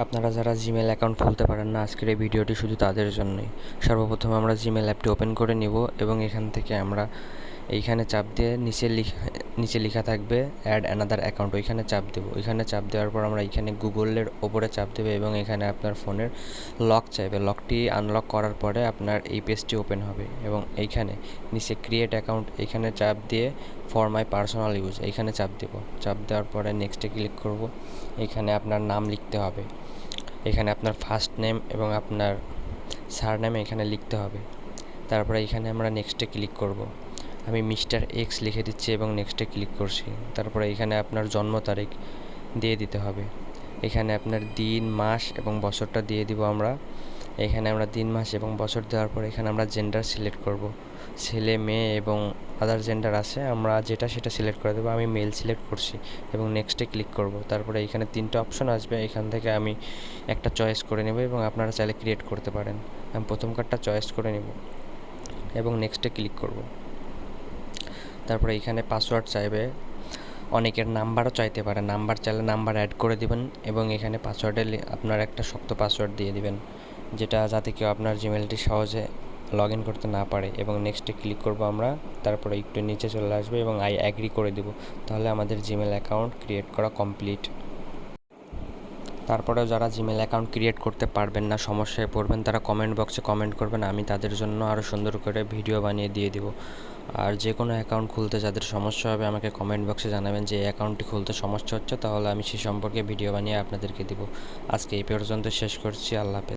আপনারা যারা Gmail account খুলতে পারেন না, আজকের এই ভিডিওটি শুধু তাদের জন্যই। সর্বপ্রথম আমরা জিমেল অ্যাপটি ওপেন করে নিব এবং এখান থেকে আমরা এইখানে চাপ দিয়ে নিচে লিখা, নিচে লেখা থাকবে অ্যাড অ্যানাদার অ্যাকাউন্ট ওইখানে চাপ দেবো। ওইখানে চাপ দেওয়ার পর আমরা এখানে গুগলের ওপরে চাপ দেবো এবং এখানে আপনার ফোনের লক চাইবে। লকটি আনলক করার পরে আপনার এই পেজটি ওপেন হবে এবং এইখানে নিচে ক্রিয়েট অ্যাকাউন্ট এখানে চাপ দিয়ে ফর মাই পার্সোনাল ইউজ এইখানে চাপ দেবো। চাপ দেওয়ার পরে নেক্সটে ক্লিক করব। এখানে আপনার নাম লিখতে হবে। এখানে আপনার ফার্স্ট নেম এবং আপনার সার নেম এখানে লিখতে হবে। তারপরে এখানে আমরা নেক্সটে ক্লিক করব। আমি মিস্টার এক্স লিখে দিচ্ছি এবং নেক্সটে ক্লিক করছি। তারপরে এখানে আপনার জন্ম তারিখ দিয়ে দিতে হবে। এখানে আপনার দিন, মাস এবং বছরটা দিয়ে দিব আমরা। এখানে আমরা দিন মাস এবং বছর দেওয়ার পর এখানে আমরা জেন্ডার সিলেক্ট করব। ছেলে, মেয়ে এবং আদার জেন্ডার আছে, আমরা যেটা সেটা সিলেক্ট করে দেবো, আমি মেল সিলেক্ট করছি এবং নেক্সটে ক্লিক করব। তারপরে এখানে তিনটে অপশন আসবে, এখান থেকে আমি একটা চয়েস করে নেব এবং আপনারা চাইলে ক্রিয়েট করতে পারেন। আমি প্রথম কার্ডটা চয়েস করে নেব এবং নেক্সটে ক্লিক করব। তারপরে এখানে পাসওয়ার্ড চাইবে, অনেকের নাম্বারও চাইতে পারে নাম্বার চাইলে নাম্বার অ্যাড করে দিবেন এবং এখানে পাসওয়ার্ডে আপনার একটা শক্ত পাসওয়ার্ড দিয়ে দিবেন। যেটা যাতে কেউ আপনার জিমেলটি সহজে লগ ইন করতে না পারে এবং নেক্সটে ক্লিক করব আমরা, তারপরে একটু নিচে চলে আসবে এবং আই অ্যাগ্রি করে দেব। তাহলে আমাদের জিমেল অ্যাকাউন্ট ক্রিয়েট করা কমপ্লিট তারপরেও যারা জিমেল অ্যাকাউন্ট ক্রিয়েট করতে পারবেন না, সমস্যায় পড়বেন, তারা কমেন্ট বক্সে কমেন্ট করবেন, আমি তাদের জন্য আরও সুন্দর করে ভিডিও বানিয়ে দিয়ে দিব। আর যে কোনো অ্যাকাউন্ট খুলতে যাদের সমস্যা হবে, আমাকে কমেন্ট বক্সে জানাবেন যে অ্যাকাউন্টটি খুলতে সমস্যা হচ্ছে, তাহলে আমি সে সম্পর্কে ভিডিও বানিয়ে আপনাদেরকে দিব। আজকে এই পর্যন্ত শেষ করছি, আল্লাহ